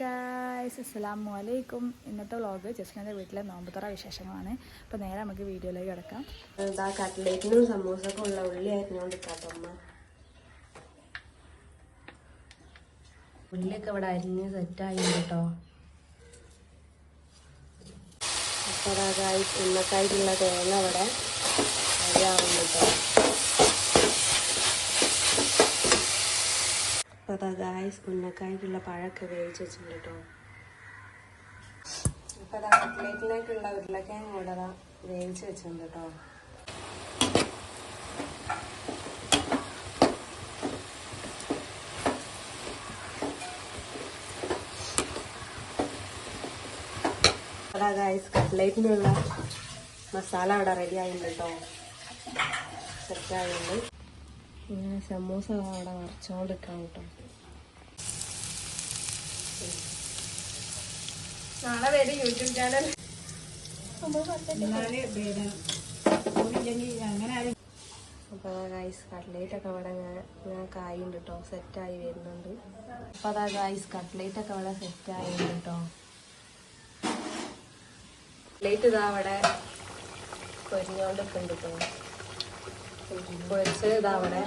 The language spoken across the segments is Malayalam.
ഗായ്സ് അസ്സലാമു അലൈക്കും ഇന്നത്തെ വ്ളോഗ് ജസ്റ്റിന്റെ വീട്ടിലെ നോമ്പുത്തറ വിശേഷങ്ങളാണ്. അപ്പോൾ നേരെ നമുക്ക് വീഡിയോയിലേക്ക് കിടക്കാം. എന്താ കട്ട്ലേറ്റിനും സമൂസക്കും ഉള്ള ഉള്ളി അരിഞ്ഞോണ്ടിരിക്കാട്ടോ അമ്മ. ഉള്ളിയൊക്കെ ഇവിടെ അരിഞ്ഞ് സെറ്റായി കേട്ടോ. അപ്പോൾ അതായി ഇന്നക്കായിട്ടുള്ള തേങ്ങ ഇവിടെ അരിയാവും അപ്പോൾ അതാ ഗായ്സ് ഉന്നക്കായിട്ടുള്ള പഴമൊക്കെ വേവിച്ച് വെച്ചിട്ടുണ്ട് കേട്ടോ അപ്പോൾ അതാ കട്ട്ലേറ്റിലേക്കുള്ള ഉരുളക്കിഴങ്ങ് കൂടെ അതാ വേവിച്ച് വെച്ചിട്ടുണ്ട് കേട്ടോ അതാ ഗായ്സ് കട്ട്ലേറ്റിനുള്ള മസാല അവിടെ റെഡി ആയിട്ടുണ്ട് കേട്ടോ സെറ്റ് ആയിട്ടുണ്ട്. ഇങ്ങനെ സമൂസ അവിടെ നിറച്ചോണ്ടിരിക്കാം കേട്ടോ. നാളെ വരും യൂട്യൂബ് ചാനൽ. അപ്പോൾ അതാ ഗായ്സ് കട്ട്ലേറ്റ് ഒക്കെ ഇവിടെ ഇങ്ങനെ കായുണ്ട് കേട്ടോ സെറ്റായി വരുന്നുണ്ട്. അപ്പോൾ അതാ ഗായ്സ് കട്ട്ലേറ്റ് ഒക്കെ ഇവിടെ സെറ്റായിട്ടുണ്ട് കേട്ടോ കട്ട്ലേറ്റ് ഇതാ അവിടെ പൊരിഞ്ഞോണ്ടിരിക്കുന്നുണ്ട് കേട്ടോ പൊരിച്ച് ഇതാ അവിടെ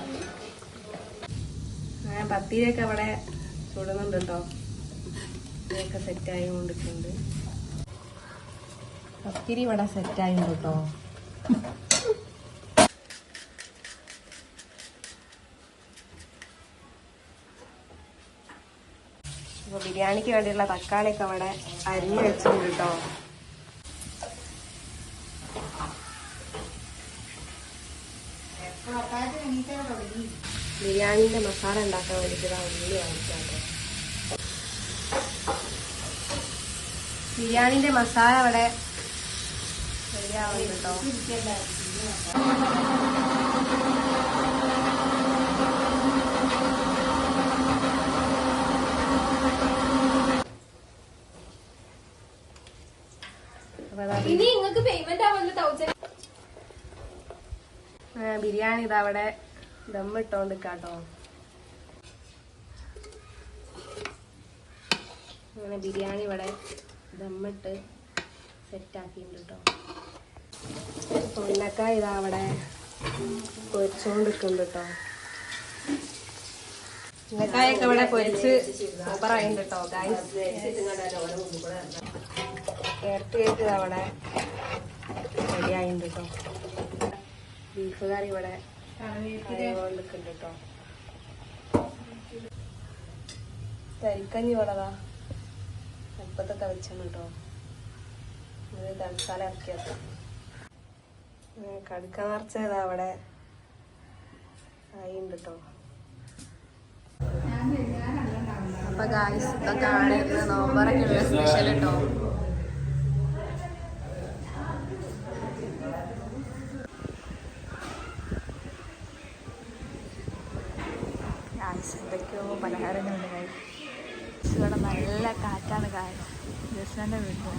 അങ്ങനെ പത്തിരിയൊക്കെ അവിടെ ചുടുന്നുണ്ട് കേട്ടോ ഇതൊക്കെ സെറ്റായി കൊണ്ടിട്ടുണ്ട്. പത്തിരി ഇവിടെ സെറ്റായി കേട്ടോ അപ്പോൾ ബിരിയാണിക്ക് വേണ്ടിയുള്ള തക്കാളിയൊക്കെ അവിടെ അരിഞ്ഞു വെച്ചിട്ടുണ്ട് കേട്ടോ ബിരിയാണിന്റെ മസാല ഉണ്ടാക്കാൻ വേണ്ടിയിട്ട് ഉള്ളി വാങ്ങിക്കാം കേട്ടോ ബിരിയാണിന്റെ മസാല അവിടെ റെഡിയാവുന്നുണ്ട് ഇനി നിങ്ങൾക്ക് പേയ്മെന്റ് ആവുമല്ലോ തൗസൻഡ് ബിരിയാണി ഇതാ അവിടെ ദമ്മിട്ടോണ്ട് കേട്ടോ അങ്ങനെ ബിരിയാണി ഇവിടെ ദമ്മിട്ട് സെറ്റാക്കിയിട്ടുണ്ട് കേട്ടോ. ഉന്നക്കായ ഇതാ അവിടെ പൊരിച്ചോണ്ടിരിക്കുന്നുണ്ട് കേട്ടോ. ഉന്നക്കായൊക്കെ ഇവിടെ പൊരിച്ച് സൂപ്പറായിട്ടുണ്ട് കേട്ടോ ഇറച്ചി കേക്ക് അവിടെ റെഡിയായിട്ടുണ്ട് കേട്ടോ. ബീഫ് കറി ഇവിടെ നിൽക്കുന്നുണ്ട് കേട്ടോ. തരിക്കഞ്ഞി വളതാ. അടുപ്പത്തൊക്കെ വെച്ചാണ് കേട്ടോ. ഇത് തൽക്കാലം ഇറക്കി വെക്കാം. കടുക്ക നിറച്ചതാ അവിടെ ആയിണ്ട് കേട്ടോ. അപ്പൊ ഗായ്സ് ഇതൊക്കെയാണ് ഇന്ന് നോമ്പറൊക്കെ ഉള്ള സ്പെഷ്യൽ കേട്ടോ ഗായ്സ് എന്തൊക്കെയോ പലഹാരങ്ങളുണ്ട് ഗായ്സ് ഇവിടെ നല്ല കാറ്റാണ് കാര്യം ജസ്റ്റിന്റെ വീട്ടിൽ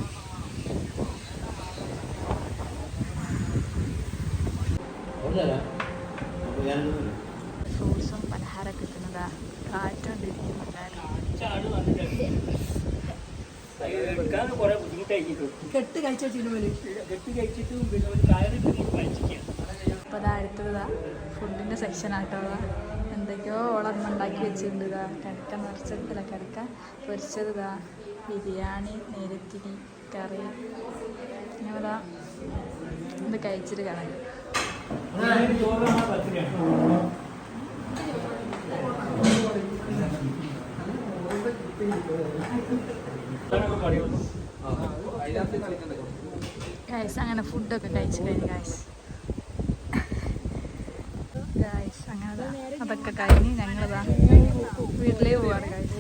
ഫ്രൂട്ട്സും പലഹാരം കിട്ടുന്നതാ. കാറ്റോണ്ടിരിക്കുന്നുണ്ടായിരുന്നു കെട്ട് കെട്ട് കഴിച്ചിട്ടും പിന്നെ ഒരു അതാ അടുത്തതാ ഫുഡിന്റെ സെക്ഷൻ ആട്ടോ. എന്തൊക്കെയോ ഓളന്ന് ഉണ്ടാക്കി വെച്ചിട്ടുണ്ട് ഇതാ. കിടക്ക നിറച്ചിട്ടില്ല കിടക്ക പൊരിച്ചത് ഇതാ ബിരിയാണി നേരത്തിരി കറി. ഇങ്ങനെതാ ഇത് കഴിച്ചിട്ട് കാണാം ഗൈസ് അങ്ങനെ ഫുഡൊക്കെ കഴിച്ചു കഴിഞ്ഞു അതൊക്കെ കഴിഞ്ഞ് ഞങ്ങളിതാ വീട്ടിലേക്ക് പോവാണ്. ഗൈസ്